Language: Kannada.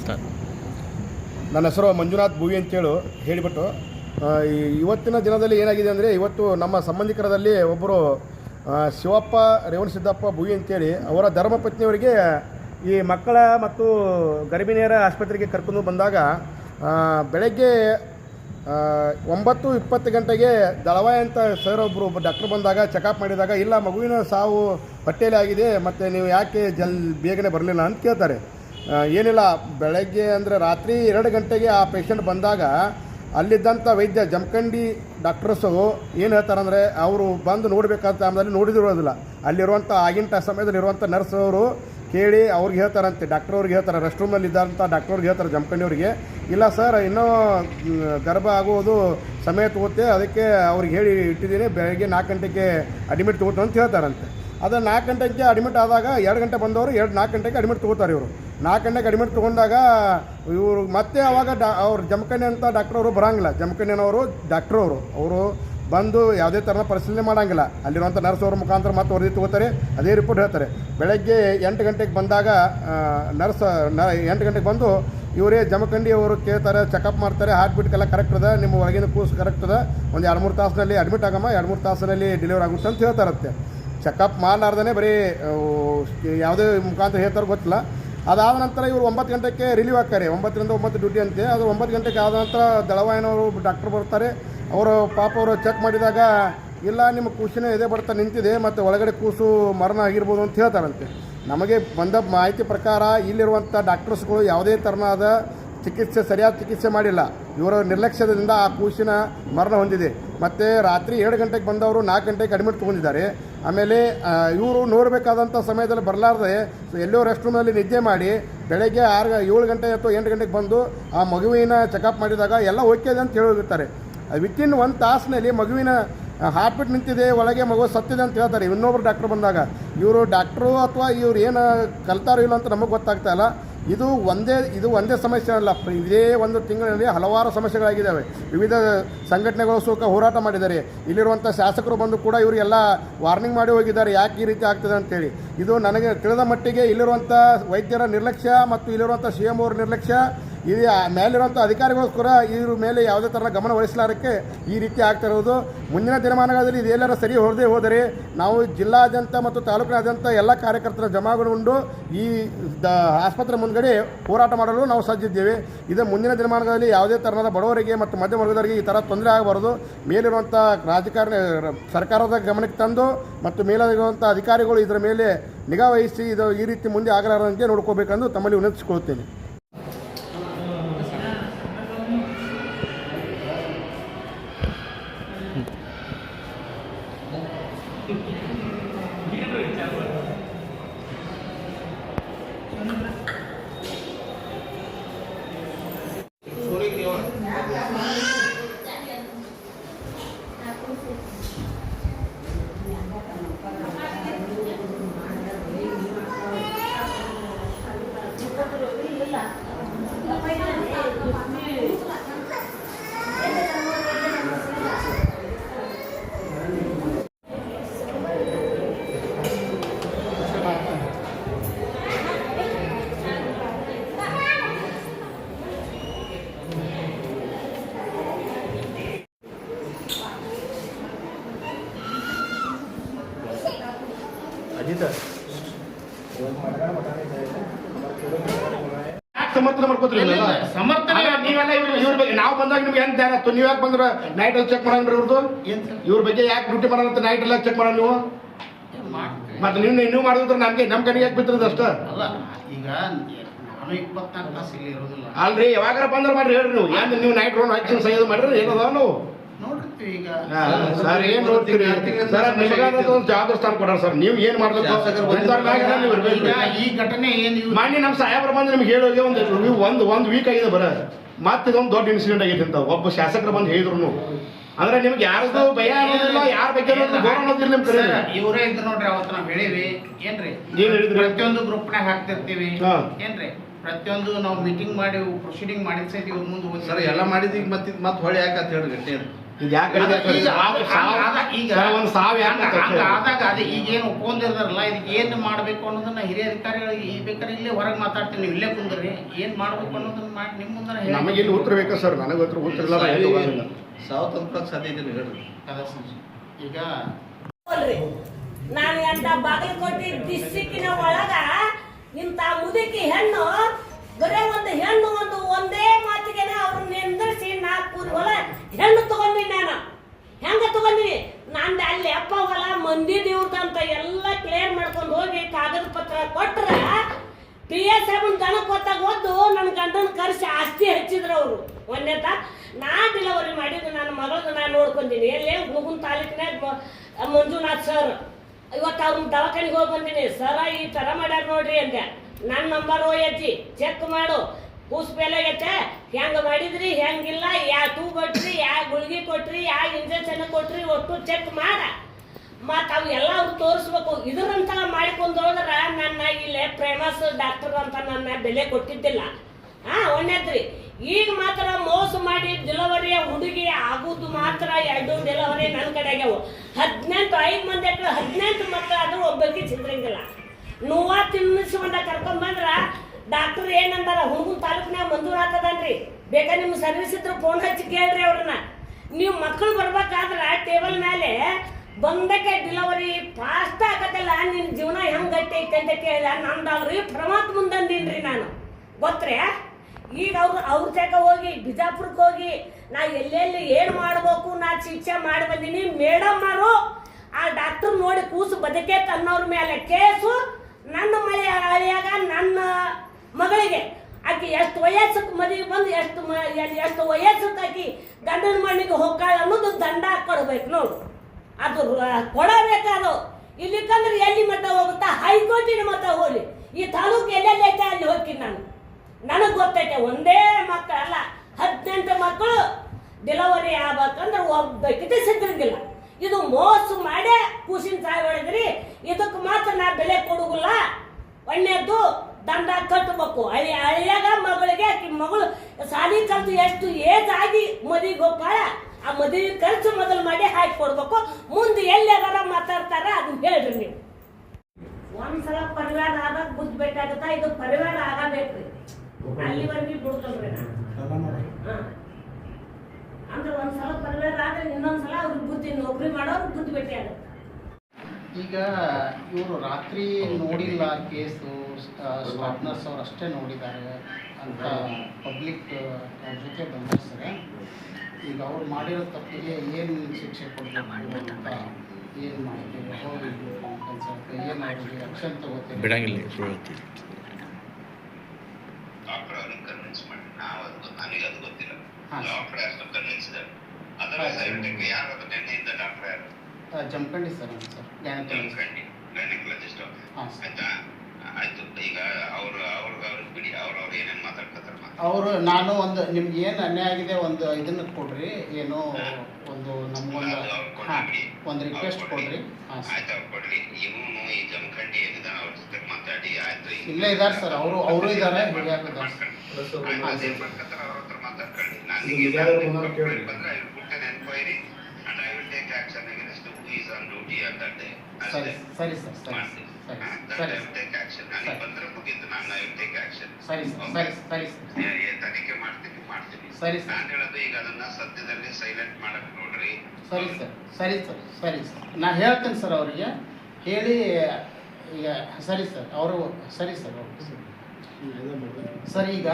ಸ್ಟಾರ್ಟ್ ನನ್ನ ಹೆಸರು ಮಂಜುನಾಥ್ ಭೂವಿ ಅಂತೇಳು ಹೇಳಿಬಿಟ್ಟು ಈ- ಇವತ್ತಿನ ದಿನದಲ್ಲಿ ಏನಾಗಿದೆ ಅಂದರೆ ಇವತ್ತು ನಮ್ಮ ಸಂಬಂಧಿಕರದಲ್ಲಿ ಒಬ್ಬರು ಶಿವಪ್ಪ ರೇವಣ ಸಿದ್ದಪ್ಪ ಭೂವಿ ಅಂತೇಳಿ ಅವರ ಧರ್ಮಪತ್ನಿಯವರಿಗೆ ಈ ಮಕ್ಕಳ ಮತ್ತು ಗರ್ಭಿಣಿಯರ ಆಸ್ಪತ್ರೆಗೆ ಕರ್ಕೊಂಡು ಬಂದಾಗ ಬೆಳಗ್ಗೆ ಒಂಬತ್ತು ಇಪ್ಪತ್ತು ಗಂಟೆಗೆ ದಳವಾಯ ಅಂತ ಸರ್ ಒಬ್ಬರು ಒಬ್ಬ ಡಾಕ್ಟರ್ ಬಂದಾಗ, ಚೆಕಪ್ ಮಾಡಿದಾಗ, ಇಲ್ಲ ಮಗುವಿನ ಸಾವು ಹೊಟ್ಟೆಯಲ್ಲಿ ಆಗಿದೆ, ಮತ್ತು ನೀವು ಯಾಕೆ ಜಲ್ ಬೇಗನೆ ಬರಲಿಲ್ಲ ಅಂತ ಕೇಳ್ತಾರೆ. ಏನಿಲ್ಲ, ಬೆಳಗ್ಗೆ ಅಂದರೆ ರಾತ್ರಿ ಎರಡು ಗಂಟೆಗೆ ಆ ಪೇಷಂಟ್ ಬಂದಾಗ ಅಲ್ಲಿದ್ದಂಥ ವೈದ್ಯ ಜಮಖಂಡಿ ಡಾಕ್ಟರ್ಸು ಏನು ಹೇಳ್ತಾರಂದರೆ, ಅವರು ಬಂದು ನೋಡಬೇಕಂತ ಆಮೇಲೆ ನೋಡಿದಿರೋದಿಲ್ಲ. ಅಲ್ಲಿರುವಂಥ ಆಗಿನ ಟ- ಸಮಯದಲ್ಲಿ ಇರುವಂಥ ನರ್ಸ್ ಅವರು ಕೇಳಿ ಅವ್ರಿಗೆ ಹೇಳ್ತಾರಂತೆ ಡಾಕ್ಟರ್ ಅವ್ರಿಗೆ ಹೇಳ್ತಾರೆ ರೆಸ್ಟ್ ರೂಮಲ್ಲಿ ಇದ್ದಂಥ ಡಾಕ್ಟರ್ ಅವ್ರಿಗೆ ಹೇಳ್ತಾರೆ, ಜಮಖಂಡಿ ಅವರಿಗೆ. ಇಲ್ಲ ಸರ್ ಇನ್ನೂ ಗರ್ಭ ಆಗುವುದು ಸಮಯ ತಗೋತೆ, ಅದಕ್ಕೆ ಅವ್ರಿಗೆ ಹೇಳಿ ಇಟ್ಟಿದ್ದೀನಿ, ಬೆಳಗ್ಗೆ ನಾಲ್ಕು ಗಂಟೆಗೆ ಅಡ್ಮಿಟ್ ತಗೋತು ಅಂತ ಹೇಳ್ತಾರಂತೆ. ಅದು ನಾಲ್ಕು ಗಂಟೆಗೆ ಅಡ್ಮಿಟ್ ಆದಾಗ ಎರಡು ಗಂಟೆ ಬಂದವರು, ಎರಡು ನಾಲ್ಕು ಗಂಟೆಗೆ ಅಡ್ಮಿಟ್ ತಗೋತಾರೆ ಇವರು. ನಾಲ್ಕು ಗಂಟೆಗೆ ಅಡ್ಮಿಟ್ ತೊಗೊಂಡಾಗ ಇವರು ಮತ್ತೆ ಅವಾಗ ಡಾ ಅವ್ರು ಜಮಖಂಡಿ ಅಂತ ಡಾಕ್ಟರ್ ಅವರು ಬರೋಂಗಿಲ್ಲ. ಜಮಖಂಡಿನವರು ಡಾಕ್ಟ್ರ್ ಅವರು. ಅವರು ಬಂದು ಯಾವುದೇ ಥರದ ಪರಿಶೀಲನೆ ಮಾಡೋಂಗಿಲ್ಲ. ಅಲ್ಲಿರುವಂಥ ನರ್ಸ್ ಅವ್ರ ಮುಖಾಂತರ ಮತ್ತೆ ವರದಿ ತೊಗೋತಾರೆ. ಅದೇ ರಿಪೋರ್ಟ್ ಹೇಳ್ತಾರೆ. ಬೆಳಗ್ಗೆ ಎಂಟು ಗಂಟೆಗೆ ಬಂದಾಗ ನರ್ಸ್ನ ಎಂಟು ಗಂಟೆಗೆ ಬಂದು ಇವರೇ ಜಮಖಂಡಿ ಅವರು ಕೇಳ್ತಾರೆ ಚೆಕಪ್ ಮಾಡ್ತಾರೆ ಹಾರ್ಟ್ ಬೀಟ್ಗೆಲ್ಲ ಕರೆಕ್ಟ್ ಅದ, ನಿಮ್ಮ ಒಳಗಿನ ಕೂಸ್ ಕರೆಕ್ಟ್ ಅದ. ಒಂದು ಎರಡು ಮೂರು ತಾಸಿನಲ್ಲಿ ಅಡ್ಮಿಟ್ ಆಗಮ್ಮ, ಎರಡು ಮೂರು ತಾಸಿನಲ್ಲಿ ಡೆಲಿವರಿ ಆಗುತ್ತೆ ಅಂತ ಹೇಳ್ತಾರಂತೆ ಚೆಕಪ್ ಮಾಡಲಾರ್ದೇ ಬರೀ ಯಾವುದೇ ಮುಖಾಂತರ ಹೇಳ್ತಾರೋ ಗೊತ್ತಿಲ್ಲ. ಅದಾದ ನಂತರ ಇವರು ಒಂಬತ್ತು ಗಂಟೆಗೆ ರಿಲೀವ್ ಆಗ್ತಾರೆ. ಒಂಬತ್ತರಿಂದ ಒಂಬತ್ತು ಡ್ಯೂಟಿ ಅಂತೆ. ಅದು ಒಂಬತ್ತು ಗಂಟೆಗೆ ಆದ ನಂತರ ದಳವಾಯಿನವರು ಡಾಕ್ಟರ್ ಬರ್ತಾರೆ. ಅವರು ಪಾಪ ಅವರು ಚೆಕ್ ಮಾಡಿದಾಗ, ಇಲ್ಲ, ನಿಮ್ಮ ಕೂಸಿನ ಎದೆ ಬಡ್ತಾ ನಿಂತಿದೆ ಮತ್ತು ಒಳಗಡೆ ಕೂಸು ಮರಣ ಆಗಿರ್ಬೋದು ಅಂತ ಹೇಳ್ತಾರಂತೆ. ನಮಗೆ ಬಂದ ಮಾಹಿತಿ ಪ್ರಕಾರ ಇಲ್ಲಿರುವಂಥ ಡಾಕ್ಟರ್ಸ್ಗಳು ಯಾವುದೇ ಥರನಾದ ಚಿಕಿತ್ಸೆ, ಸರಿಯಾದ ಚಿಕಿತ್ಸೆ ಮಾಡಿಲ್ಲ. ಇವರ ನಿರ್ಲಕ್ಷ್ಯದಿಂದ ಆ ಕೂಸಿನ ಮರಣ ಹೊಂದಿದೆ. ಮತ್ತು ರಾತ್ರಿ ಎರಡು ಗಂಟೆಗೆ ಬಂದವರು ನಾಲ್ಕು ಗಂಟೆಗೆ ಅಡ್ಮಿಟ್ ತೊಗೊಂಡಿದ್ದಾರೆ. ಆಮೇಲೆ ಇವರು ನೋಡಬೇಕಾದಂಥ ಸಮಯದಲ್ಲಿ ಬರಲಾರ್ದೆ ಎಲ್ಲೋ ರೆಸ್ಟ್ ರೂಮ್ನಲ್ಲಿ ನಿದ್ದೆ ಮಾಡಿ ಬೆಳಗ್ಗೆ ಆರು ಏಳು ಗಂಟೆ ಅಥವಾ ಎಂಟು ಗಂಟೆಗೆ ಬಂದು ಆ ಮಗುವಿನ ಚೆಕಪ್ ಮಾಡಿದಾಗ ಎಲ್ಲ ಓಕೆ ಇದೆ ಅಂತ ಹೇಳಿರ್ತಾರೆ ವಿತಿನ್ ಒಂದು ತಾಸಿನಲ್ಲಿ ಮಗುವಿನ ಹಾರ್ಟ್ ಬೀಟ್ ನಿಂತಿದೆ, ಒಳಗೆ ಮಗು ಸತ್ತಿದೆ ಅಂತ ಹೇಳ್ತಾರೆ. ಇನ್ನೊಬ್ರು ಡಾಕ್ಟ್ರ್ ಬಂದಾಗ, ಇವರು ಡಾಕ್ಟ್ರು ಅಥವಾ ಇವ್ರು ಏನು ಕಲ್ತಾರೋ ಇಲ್ಲ ಅಂತ ನಮಗೆ ಗೊತ್ತಾಗ್ತಾ ಇಲ್ಲ. ಇದು ಒಂದೇ ಇದು ಒಂದೇ ಸಮಸ್ಯೆ ಅಲ್ಲ. ಇದೇ ಒಂದು ತಿಂಗಳಲ್ಲಿ ಹಲವಾರು ಸಮಸ್ಯೆಗಳಾಗಿದ್ದಾವೆ. ವಿವಿಧ ಸಂಘಟನೆಗಳು ಸುಖ ಹೋರಾಟ ಮಾಡಿದ್ದಾರೆ. ಇಲ್ಲಿರುವಂಥ ಶಾಸಕರು ಬಂದು ಕೂಡ ಇವರಿಗೆಲ್ಲ ವಾರ್ನಿಂಗ್ ಮಾಡಿ ಹೋಗಿದ್ದಾರೆ. ಯಾಕೆ ಈ ರೀತಿ ಆಗ್ತದೆ ಅಂತೇಳಿ. ಇದು ನನಗೆ ತಿಳಿದ ಮಟ್ಟಿಗೆ ಇಲ್ಲಿರುವಂಥ ವೈದ್ಯರ ನಿರ್ಲಕ್ಷ್ಯ ಮತ್ತು ಇಲ್ಲಿರುವಂಥ ಸಿ ಎಂ ಅವ್ರ ನಿರ್ಲಕ್ಷ್ಯ ಇದು ಮೇಲಿರುವಂಥ ಅಧಿಕಾರಿಗೋಸ್ಕರ ಇದ್ರ ಮೇಲೆ ಯಾವುದೇ ಥರ ಗಮನ ವಹಿಸಲಾರಕ್ಕೆ ಈ ರೀತಿ ಆಗ್ತಾ ಇರೋದು. ಮುಂದಿನ ದಿನಮಾನಗಳಲ್ಲಿ ಇದೆಲ್ಲರ ಸರಿ ಹೊರದೇ ಹೋದರೆ ನಾವು ಜಿಲ್ಲಾದ್ಯಂತ ಮತ್ತು ತಾಲೂಕಿನಾದ್ಯಂತ ಎಲ್ಲ ಕಾರ್ಯಕರ್ತರ ಜಮಾಗೊಂಡು ಈ, ದ, ಆಸ್ಪತ್ರೆ ಮುಂದ್ಗಡೆ ಹೋರಾಟ ಮಾಡಲು ನಾವು ಸಜ್ಜಿದ್ದೇವೆ ಇದು ಮುಂದಿನ ದಿನಮಾನಗಳಲ್ಲಿ ಯಾವುದೇ ಥರದ ಬಡವರಿಗೆ ಮತ್ತು ಮಧ್ಯಮ ವರ್ಗದವರಿಗೆ ಈ ಥರ ತೊಂದರೆ ಆಗಬಾರದು. ಮೇಲಿರುವಂಥ ರಾಜಕಾರಣ, ಸರ್ಕಾರದ ಗಮನಕ್ಕೆ ತಂದು ಮತ್ತು ಮೇಲಿರುವಂಥ ಅಧಿಕಾರಿಗಳು ಇದರ ಮೇಲೆ ನಿಗಾ ವಹಿಸಿ ಇದು ಈ ರೀತಿ ಮುಂದೆ ಆಗಲಾರದಂತೆ ನೋಡ್ಕೋಬೇಕೆಂದು ತಮ್ಮಲ್ಲಿ ವಿನಂತಿಸಿಕೊಳ್ಳುತ್ತೇನೆ. Adidas. ಸಮರ್ಥನೆ ಮಾಡ್ಕೋತೀರಲ್ಲ ಸಮರ್ಥನೆ ನೀವೆಲ್ಲ ಇವ್ರ ಇವ್ರ ಬಗ್ಗೆ ನಾವು ಬಂದಾಗ ನಿಮ್ಗೆ ಎಂತ ಧ್ಯಾನ ಆಯ್ತು ನೀವು ಯಾಕೆ ಬಂದ್ರೆ? ನೈಟ್ ಅಲ್ಲಿ ಚೆಕ್ ಮಾಡಂಗ್ರಿ ಇವ್ರದ್ದು? ಇವ್ರ ಬಗ್ಗೆ ಯಾಕೆ ಡ್ಯೂಟಿ ಮಾಡೋಣ ನೈಟ್ ಎಲ್ಲ ಚೆಕ್ ಮಾಡೋಣ ನೀವು. ಮತ್ತೆ ನೀವು ನೀವು ಮಾಡಿದ್ರೆ ನಮ್ಗೆ ನಮ್ಮ ಕಡೆಗೆ ಯಾಕೆ ಬಿತ್ತಿರೋದು ಅಷ್ಟ? ಅಲ್ಲ ಈಗ ಅಲ್ರಿ ಯಾವಾಗಾರ ಬಂದ್ರೆ ಮಾಡ್ರಿ ಹೇಳ್ರಿ ನೀವು. ಏನು ನೀವು ನೈಟ್ ರೋಡ್ ಹಚ್ಚಿ ಸೈಜ್ ಮಾಡ್ರಿ ಏನದ ನಾವು. ಈಗ ಸರ್ ಏನ್ ನೋಡ್ತೀರಿ? ಸರ್ ನಿಮಗಾದಂತ ಒಂದು ಜವಾಬ್ದಾರಿ ಸ್ಥಾನ ಕೊಡೋಣ ಸರ್. ನೀವು ಏನ್ ಮಾಡ್ಬೇಕು. ನೀವು ಇರ್ಬೇಕು. ಈ ಘಟನೆ ಏನು ಮಾನ್ಯ ನಮ್ಮ ಸಾಹೇಬ್ರ ಬಂದು ನಿಮ್ಗೆ ಹೇಳೋಗಿ ಒಂದು ಒಂದು ಒಂದು ವೀಕ್ ಆಗಿದೆ ಬರ. ಮತ್ತೆ ಇದೊಂದು ದೊಡ್ಡ ಇನ್ಸಿಡೆಂಟ್ ಆಗೈತೆ ಅಂತ ಒಬ್ಬ ಶಾಸಕರು ಬಂದು ಹೇಳಿದ್ರು ಅಂದ್ರೆ ನಿಮ್ಗೆ ಯಾರದು ಭಯ ಅನ್ನೋದಿಲ್ಲ ಯಾರ ಬಗ್ಗೆ ಗೌರವ ಅನ್ನೋದಿಲ್ಲ ನಿಮ್ ಕಡೆ ಇವರೇ ಇದ್ರು ನೋಡ್ರಿ ಅವತ್ತು ನಾವು ಹೇಳಿವಿ ಏನ್ರಿ? ಏನ್ ಹೇಳಿದ್ರಿ? ಪ್ರತಿಯೊಂದು ಗ್ರೂಪ್ನಾಗ ಹಾಕ್ತಿರ್ತೀವಿ. ಏನ್ರಿ? ಪ್ರತಿಯೊಂದು ನಾವು ಮೀಟಿಂಗ್ ಮಾಡಿ ಪ್ರೊಸೀಡಿಂಗ್ ಮಾಡಿದ ಸಹಿತ ಇವ್ರ ಮುಂದೆ ಹೋಗಿ ಸರ್ ಎಲ್ಲ ಮಾಡಿದ ಈಗ ಮತ್ತೆ ಮತ್ತೆ ಹೊಳೆ ಯಾಕೆ ಅಂತ ಹೇಳಿ ಗಟ್ಟಿ ಯಾಕೆ ಈಗ ಒಂದು ಸಾವು ಯಾಕೆ ಆದಾಗ ಅದೇ ಈಗೇನು ಒಪ್ಕೊಂಡಿರ್ತಾರಲ್ಲ ಇದಕ್ಕೆ ಏನು ಮಾಡಬೇಕು ಅನ್ನೋದನ್ನ ಹಿರಿಯ ಅಧಿಕಾರಿಗಳಿಗೆ ಈ ಬೇಕಾದ್ರೆ ಇಲ್ಲೇ ಹೊರಗೆ ಮಾತಾಡ್ತೀನಿ ನೀವು ಇಲ್ಲೇ ಕುಂದ್ರಿ ಏನು ಮಾಡಬೇಕು ಅನ್ನೋದನ್ನ ಮಾಡಿ ನಿಮ್ಮ ಮುಂದೆ ನಮಗೆ ಇಲ್ಲಿ ಉತ್ತರ ಬೇಕಾ ಸರ್ ನನಗೆ ಉತ್ತರ ಉತ್ತರ ಇಲ್ಲ ಸಾವು ಇದೆ ಹೇಳ್ರಿ. ಈಗ ನಾನು ಎಂತ ಬಾಗಲಕೋಟೆ ಡಿಸ್ಟಿಕ್ಕಿನ ಒಳಗ ಇಂತ ಮುದುಕಿ ಹೆಣ್ಣು ಬರೇ ಒಂದು ಹೆಣ್ಣು ಒಂದು ಒಂದೇ ಮಾತಿಗೆನೆ ಅವ್ರನ್ನ ನಿಂದಿರಿಸಿ ನಾಲ್ಕು ಹೊಲ ಹೆಣ್ಣು ತಗೊಂಡಿ ನಾನು ತಗೊಂಡಿನಿ ನಂದು ಅಲ್ಲಿ ಅಪ್ಪ ಹೊಲ, ಮಂದಿ ದೇವ್ರದಂತ ಎಲ್ಲ ಕ್ಲಿಯರ್ ಮಾಡ್ಕೊಂಡು ಹೋಗಿ ಕಾಗದ ಪತ್ರ ಕೊಟ್ರ ಪಿ ಎಸ್ ಸಾಬನ್ ದನಕ್ಕೆ ಹೊತ್ತಾಗ ಓದ್ದು ನನ್ನ ಗಂಡನ ಕರೆಸಿ ಆಸ್ತಿ ಹಚ್ಚಿದ್ರು ಅವರು. ಒಂದೇತ, ನಾ ಡಿಲವರಿ ಮಾಡಿದ್ದು ನನ್ನ ಮಗಳದ್ದು ನಾನು ನೋಡ್ಕೊಂತೀನಿ. ಎಲ್ಲೇ? ಗುಗುನ್ ತಾಲೂಕಿನಾಗ ಮಂಜುನಾಥ್ ಸರ್ ಇವತ್ತು ಅವ್ರ ದವಾಖಾನಿಗೆ ಹೋಗಿ ಬಂದೀನಿ. ಸರ ಈ ಥರ ಮಾಡ್ಯಾರ ನೋಡ್ರಿ ಅಂದೆ ನನ್ನ ನಂಬರ್ ಒಯ್ಯತಿ ಚೆಕ್ ಮಾಡು. ಕೂಸ್ ಮೇಲೆ ಐತೆ. ಹೆಂಗೆ ಮಾಡಿದ್ರಿ? ಹೆಂಗಿಲ್ಲ? ಯಾ ತೂ ಗುಳಿಗೆ ಕೊಟ್ರಿ ಯಾವ ಇಂಜೆಕ್ಷನ್ ಕೊಟ್ರಿ, ಒಟ್ಟು ಚೆಕ್ ಮಾಡ. ಮತ್ತು ಅವೆಲ್ಲ ಅವ್ರು ತೋರಿಸ್ಬೇಕು. ಇದರಂತ ಮಾಡ್ಕೊಂಡು ಹೋದ್ರೆ ನನ್ನ ಇಲ್ಲೇ ಪ್ರೇಮಸ್ ಡಾಕ್ಟರ್ ಅಂತ ನನ್ನ ಬೆಲೆ ಕೊಟ್ಟಿದ್ದಿಲ್ಲ. ಹಾ, ಒಳ್ಳೆದ್ರಿ. ಈಗ ಮಾತ್ರ ಮೋಸ ಮಾಡಿ ಡೆಲವರಿಯ ಹುಡುಗಿ ಆಗುದು ಮಾತ್ರ ಎರಡು ಡೆಲವರಿ ನನ್ನ ಕಡೆ ಆಗ್ಯಾವು. ಹದಿನೆಂಟು, ಐದು ಮಂದಿ ಹದಿನೆಂಟು ಮಕ್ಕಳು ಆದ್ರೂ ಒಬ್ಬರಿಗೆ ಚಿದ್ರಂಗಿಲ್ಲ ನೋವ ತಿನ್ನಿಸ್ಕೊಂಡ ಕರ್ಕೊಂಡ್ ಬಂದ್ರ ಡಾಕ್ಟರ್ ಏನಂದಾರ ಹುಡುಗನ ತಾಲೂಕಿನ ಮಂಜೂರ್ ಆಗ್ತದನ್ರಿ? ಬೇಕಾ ನಿಮ್ಮ ಸರ್ವಿಸ್ ಇದ್ರೆ ಫೋನ್ ಹಚ್ಚಿ ಕೇಳ್ರಿ ಅವ್ರನ್ನ. ನೀವು ಮಕ್ಕಳು ಬರ್ಬೇಕಾದ್ರೆ ಟೇಬಲ್ ಮೇಲೆ ಬಂದಕ್ಕೆ ಡಿಲವರಿ ಫಾಸ್ಟ್ ಆಗತ್ತಲ್ಲ ನಿನ್ನ ಜೀವನ ಹೆಂಗ್ ಗಟ್ಟಿ ಐತೆ ಅಂತ ಕೇಳಿದ. ನಂದಲ್ರಿ ಪರಮಾತ್ಮಂದೀನ್ರಿ ನಾನು. ಗೊತ್ತ್ರೆ? ಈಗ ಅವ್ರು, ಅವ್ರ ಜಾಗ ಹೋಗಿ ಬಿಜಾಪುರಕ್ಕೆ ಹೋಗಿ, ನಾ ಎಲ್ಲೆಲ್ಲಿ ಏನು ಮಾಡಬೇಕು, ನಾ ಶಿಕ್ಷೆ ಮಾಡಿ ಬಂದೀನಿ. ಮೇಡಮ್ ಅವರು ಆ ಡಾಕ್ಟರ್ ನೋಡಿ ಕೂಸು ಬದುಕೆ ತನ್ನವ್ರ ಮೇಲೆ. ಕೇಸು ನನ್ನ ಮಳೆ ಅಳಿಯಾಗ ನನ್ನ ಮಗಳಿಗೆ ಆಕಿ ಎಷ್ಟು ವಯಸ್ಸಕ್ಕೆ ಮದುವೆ ಬಂದು ಎಷ್ಟು ಮ- ಎಲ್- ಎಷ್ಟು ವಯಸ್ಸಕ್ಕೆ ಆಕಿ ಗಂಡನ ಮಣ್ಣಿಗೆ ಹೋಗ್ತಾಳ ಅನ್ನೋದು ದಂಡ ಕೊಡ್ಬೇಕು ನೋಡು ಅದು ರ- ಕೊಡಬೇಕಾದು ಇಲ್ಲಿಕಂದ್ರೆ ಎಲ್ಲಿ ಮಟ್ಟ ಹೋಗುತ್ತಾ ಹೈಕೋರ್ಟಿನ ಮಟ್ಟ ಹೋಗ್ಲಿ ಈ ತಾಲೂಕು ಎಲ್ಲೆಲ್ಲಿ ಐತೆ ಅಲ್ಲಿ ಹೋಗ್ತೀನಿ ನಾನು ಗೊತ್ತೈತೆ, ಒಂದೇ ಮಕ್ಕಳಲ್ಲ ಹದಿನೆಂಟು ಮಕ್ಕಳು ಡೆಲಿವರಿ ಆಗ್ಬೇಕಂದ್ರೆ ಒಬ್ಬಕ್ಕಿಂತ ಸಿಕ್ಕಿರಂಗಿಲ್ಲ ಇದು ಮೋಸ ಮಾಡೇ ಕೂಸಿನ ತಾಯಿ ಹೊಡೆದ್ರಿ ಇದಕ್ಕೆ ಮಾತ್ರ ನಾ ಬೆಲೆ ಕೊಡುಗಿಲ್ಲ ಒಳ್ಳೆಯದು ದಂಡ ಕಟ್ಟಬೇಕು ಅಲ್ಲಿ ಹಳ್ಳಿಯಾಗ ಮಗಳಿಗೆ ಮಗಳು ಸಾಲಿ ಕಲ್ತು ಎಷ್ಟು ಏಜ್ ಆಗಿ ಮದುವೆಗೆ ಹೋಗ್ತಾಳ, ಆ ಮದುವೆ ಖರ್ಚು ಮೊದಲು ಮಾಡಿ ಹಾಕಿ ಕೊಡ್ಬೇಕು. ಮುಂದೆ ಎಲ್ಲಾರ ಮಾತಾಡ್ತಾರ ಅದನ್ನ ಹೇಳ್ರಿ ನೀವು. ಒಂದ್ಸಲ ಪರಿವಾರ ಆದಾಗ ಬುದ್ಧಿ ಬೇಕಾಗುತ್ತಾ ಇದು ಪರಿವಾರ ಆಗಬೇಕ್ರಿ. ಅಲ್ಲಿವರೆಗೆ ಬಿಡ್ತಲ್ರಿ ಪರಿವಾರ ಆದ್ರೆ ಅವ್ರಿಗೆ ಬುದ್ಧಿ ನೌಕರಿ ಮಾಡೋರು ಬುದ್ಧಿ ಭೇಟಿ ಆಗುತ್ತೆ. ಈಗ ಇವರು ರಾತ್ರಿ ನೋಡಿಲ್ಲ ಕೇಸು ಸ್ಟಾಪ್ನರ್ಸ್ ಅವ್ರು ಅಷ್ಟೇ ನೋಡಿದ್ದಾರೆ ಅಂತ ಪಬ್ಲಿಕ್ ಅವ್ರ ಜೊತೆ ಬಂದಿರ್ತಾರೆ. ಸರ್ ಈಗ ಅವ್ರು ಮಾಡಿರೋ ತಪ್ಪಿಗೆ ಏನು ಶಿಕ್ಷೆ ಕೊಡಬೇಕು ಅಂತ ಏನು ಮಾಡ್ತೀವಿ ಹೋಗಿ ಏನು ಮಾಡಿದ್ವಿ ಆಕ್ಷನ್ ತಗೋತೀವಿ ಬಿಡಂಗಿಲ್ಲ ಸುಳ್ಳು ಹೇಳ್ತೀವಿ. ಡಾಕ್ಟರ್ ಅವ್ರನ್ನ ಕನ್ವಿನ್ಸ್ ಮಾಡಿ ನಾವು ಅದು ನನಗೆ ಅದು ಗೊತ್ತಿಲ್ಲ ಹಾ. ಡಾಕ್ಟರ್ ಅದರ ಸೈಡ್ ಯಾರು ನಿನ್ನೆಯಿಂದ ಡಾಕ್ಟರ್ ಯಾರು ಆ, Jamkhandi sir sir. Jamkhandi gynaecologist sir. ಆಯ್ತಾ? ಆಯ್ತು ಈಗ ಅವ್ರು ಅವ್ರಿಗೆ ಬಿಡಿ ಅವ್ರು ಅವ್ರು ಏನೇನು ಮಾತಾಡ್ಕೊತಾರೆ ಅವರು ನಾನು ಒಂದು ನಿಮ್ಗೆ ಏನು ಅನ್ಯಾಯ ಆಗಿದೆ ಒಂದು ಇದನ್ನ ಕೊಡ್ರಿ ಏನು ಒಂದು ನಮ್ಗೊಂದು ಒಂದು ರಿಕ್ವೆಸ್ಟ್ ಕೊಡ್ರಿ. ಸರ್. ಆಯ್ತು ಅವ್ರು ಇವನು ಈ ಜಮಖಂಡಿ ಏನಿದೆ ಅವ್ರ ಜೊತೆ ಮಾತಾಡಿ ಆಯ್ತು ಇಲ್ಲೇ ಇದ್ದಾರೆ ಸರ್. ಅವರು ಅವರು ಇದ್ದಾರೆ. ಇದ್ದಾರೆ ಬಂದ್ರೆ I put on enquiry and I will take action against who is on duty on that day ಸರಿ ಸರಿ ಸರ್ ಸರಿ ಮಾಡ್ತೀನಿ ಸರಿ ಟೇಕ್ ಆಕ್ಷನ್ ನನಗೆ ಬಂದ್ರೆ ಮುಗಿತು ನಾನು ಐ ವಿಲ್ ಟೇಕ್ ಆಕ್ಷನ್ ಸರಿ ಸರ್ ಸರಿ ಸರಿ ಸರ್ ತನಿಖೆ ಮಾಡ್ತೀನಿ ಮಾಡ್ತೀನಿ. ಸರಿ ಸರ್. ನಾನು ಹೇಳೋದು ಈಗ ಅದನ್ನ ಸದ್ಯದಲ್ಲಿ ಸೈಲೆಂಟ್ ಮಾಡಕ್ ನೋಡ್ರಿ. ಸರಿ ಸರ್ ಸರಿ ಸರ್ ಸರಿ ಸರ್ ನಾ ಹೇಳ್ತೀನಿ ಸರ್ ಅವರಿಗೆ. ಹೇಳಿ ಈಗ ಸರಿ ಸರ್ ಅವರು ಸರಿ ಸರ್ ಓಕೆ ಸರ್ ಸರ್ ಈಗ